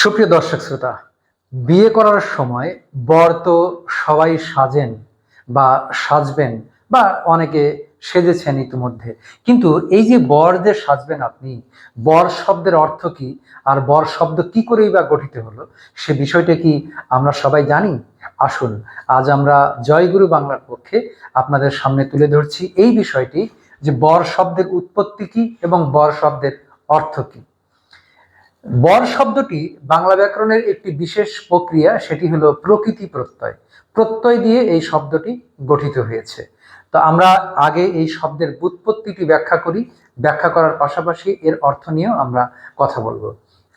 সুপ্রিয় দর্শক শ্রোতা, বিয়ে করার সময় বর তো সবাই সাজেন বা সাজবেন বা অনেকে সেজেছেন ইতিমধ্যে। কিন্তু এই যে বর যে সাজবেন আপনি, বর শব্দের অর্থ কি আর বর শব্দ কি করেই বা গঠিত হলো, সে বিষয়টা কি আমরা সবাই জানি? আসুন, আজ আমরা জয়গুরু বাংলার পক্ষে আপনাদের সামনে তুলে ধরছি এই বিষয়টি যে বর শব্দের উৎপত্তি কি এবং বর শব্দের অর্থ কি। বর শব্দটি বাংলা ব্যাকরণের একটি বিশেষ প্রক্রিয়া, সেটি হলো প্রকৃতি প্রত্যয়। প্রত্যয় দিয়ে এই শব্দটি গঠিত হয়েছে। তো আমরা আগে এই শব্দের ব্যাখ্যা করি। ব্যাখ্যা করার পাশাপাশি এর অর্থ নিয়েও আমরা কথা বলব।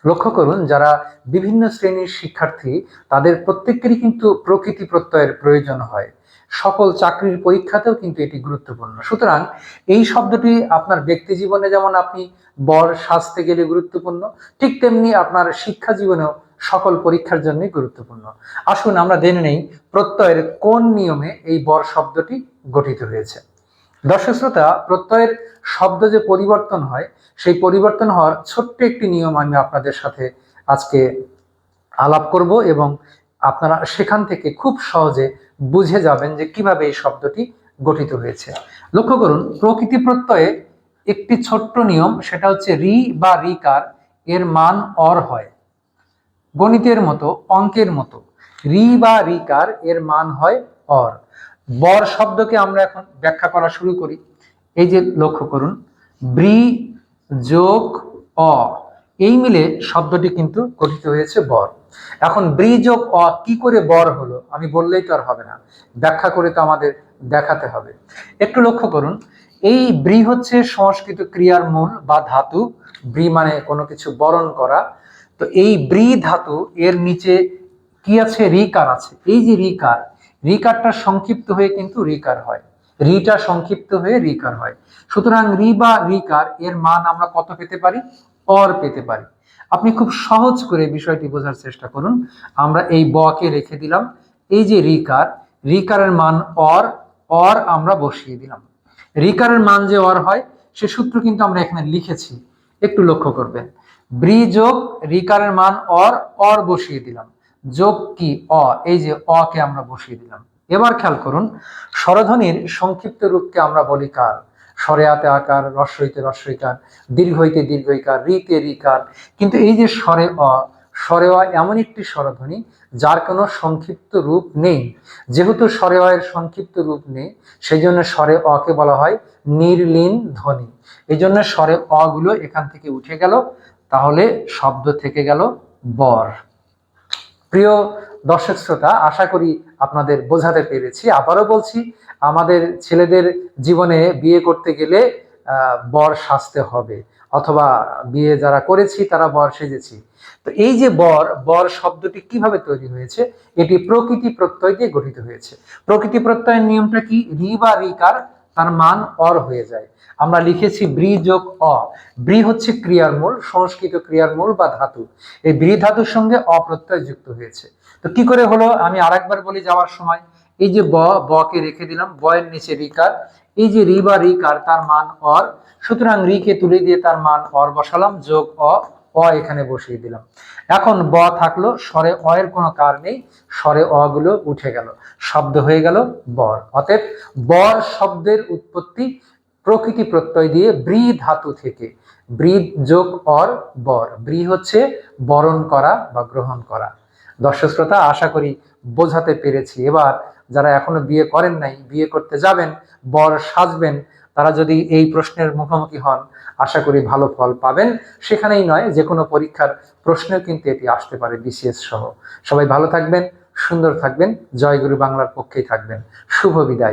লক্ষ্য করুন, যারা বিভিন্ন শ্রেণির শিক্ষার্থী, তাদের প্রত্যেকেরই কিন্তু প্রকৃতি প্রত্যয়ের প্রয়োজন হয়। সকল চাকরির পরীক্ষাতেও কিন্তু এটি গুরুত্বপূর্ণ। সুতরাং এই শব্দটি আপনার ব্যক্তি জীবনে যেমন আপনি বর সাজতে গেলে গুরুত্বপূর্ণ, ঠিক তেমনি আপনার শিক্ষা জীবনেও সকল পরীক্ষার জন্যই গুরুত্বপূর্ণ। আসুন আমরা জেনে নেই প্রত্যয়ের কোন নিয়মে এই বর শব্দটি গঠিত হয়েছে। দর্শক শ্রোতা, প্রত্যয়ের শব্দ যে পরিবর্তন হয়, সেই পরিবর্তন হওয়ার ছোট্ট একটি নিয়ম আমি আপনাদের সাথে আজকে আলাপ করব এবং আপনারা সেখান থেকে খুব সহজে বুঝে যাবেন যে কীভাবে এই শব্দটি গঠিত হয়েছে। লক্ষ্য করুন, প্রকৃতি প্রত্যয়ে একটি ছোট্ট নিয়ম, সেটা হচ্ছে রি বা রিকার, এর মান অর হয়। গণিতের মতো, অঙ্কের মতো। রি বা রিকার, এর মান হয় অর। বর শব্দকে আমরা এখন ব্যাখ্যা করা শুরু করি। এই যে লক্ষ্য করুন, ব্রি যোগ অ, এই মিলে শব্দটি কিন্তু গঠিত হয়েছে বর। এখন ব্রি যোগ অ কি করে বর হলো, আমি বললেই তো আর হবে না। ব্যাখ্যা করে তো আমাদের দেখাতে হবে। একটু লক্ষ্য করুন, এই ব্রি হচ্ছে সংস্কৃত ক্রিয়ার মূল বা ধাতু। ব্রি মানে কোনো কিছু বরণ করা। তো এই ব্রি ধাতু, এর নিচে কি আছে? রিকার আছে। এই যে রিকার রিকারটা সংক্ষিপ্ত হয়ে কিন্তু রিকার হয়। রিটা সংক্ষিপ্ত হয়ে রিকার হয়। সুতরাং রি বা রিকার, এর মান আমরা কত পেতে পারি? অর পেতে পারি। আপনি খুব সহজ করে বিষয়টি বোঝার চেষ্টা করুন। আমরা এই বকে রেখে দিলাম। এই যে রিকার, রিকারের মান অর অর আমরা বসিয়ে দিলাম। রিকারের মান যে অর হয়, সে সূত্র কিন্তু আমরা এখানে লিখেছি। একটু লক্ষ্য করবেন। ব্রি যোগ রিকারের মান অর অর বসিয়ে দিলাম। যোগ কি অ? এই যে অ কে আমরা বসিয়ে দিলাম। এবার খেয়াল করুন, স্বরধ্বনির সংক্ষিপ্ত রূপকে আমরা বলি কার? স্বরে আতে আকার রস্বইতে রস্বইকার দীর্ঘইতে দীর্ঘইকার, রিতে রিকার। কিন্তু এই যে স্বরে অ স্বরে অ এমন একটি স্বরধ্বনি যার কোনো সংক্ষিপ্ত রূপ নেই। যেহেতু স্বরে অ এর সংক্ষিপ্ত রূপ নেই সেই জন্য স্বরে অ কে বলা হয় নির্লীন ধ্বনি। এই জন্য স্বরে অ গুলো এখান থেকে উঠে গেল, তাহলে শব্দ থেকে গেল বর। প্রিয় দর্শক শ্রোতা, আশা করি আপনাদের বোঝাতে পেরেছি। আবারও বলছি, আমাদের ছেলেদের জীবনে বিয়ে করতে গেলে বর সাজতে হবে অথবা বিয়ে যারা করেছি, তারা বর সেজেছি। তো এই যে বর বর শব্দটি কীভাবে তৈরি হয়েছে? এটি প্রকৃতি প্রত্যয় দিয়ে গঠিত হয়েছে। প্রকৃতি প্রত্যয়ের নিয়মটা কি? রি বা রিকার তার মান অর হয়ে যায়। আমরা লিখেছি ব্রি যোগ অ। ব্রি হচ্ছে ক্রিয়ার মূল, সংস্কৃত ক্রিয়ার মূল বা ধাতু। এই ব্রি ধাতুর সঙ্গে অপ্রত্যয় যুক্ত হয়েছে। তো কি করে হলো? আমি আরেকবার বলি যাওয়ার সময়। এই যে ব, বকে রেখে দিলাম, বয়ের নিচে রিকার। এই যে রি বা রিকার, তার মান অর। সুতরাং রিকে তুলে দিয়ে তার মান অর বসালাম, যোগ অ। অ এখানে বসিয়ে দিলাম। এখন ব থাকল, স্বরে অ এর কোনো কার নেই, স্বরে অ গুলো উঠে গেল। শব্দ হয়ে গেল বর। অতএব বর শব্দের উৎপত্তি প্রকৃতি প্রত্যয় দিয়ে ব্রি ধাতু থেকে। ব্রি যোগ অর বর। ব্রি হচ্ছে বরণ করা বা গ্রহণ করা। দর্শক শ্রোতা, আশা করি বোঝাতে পেরেছি। এবার যারা এখনও বিয়ে করেন নাই, বিয়ে করতে যাবেন, বর সাজবেন তারা যদি এই প্রশ্নের মুখোমুখি হন, আশা করি ভালো ফল পাবেন। সেখানেই নয় যে কোনো পরীক্ষার প্রশ্নেও কিন্তু এটি আসতে পারে বিসিএস সহ। সবাই ভালো থাকবেন, সুন্দর থাকবেন জয়গুরু বাংলার পক্ষেই থাকবেন। শুভ বিদায়।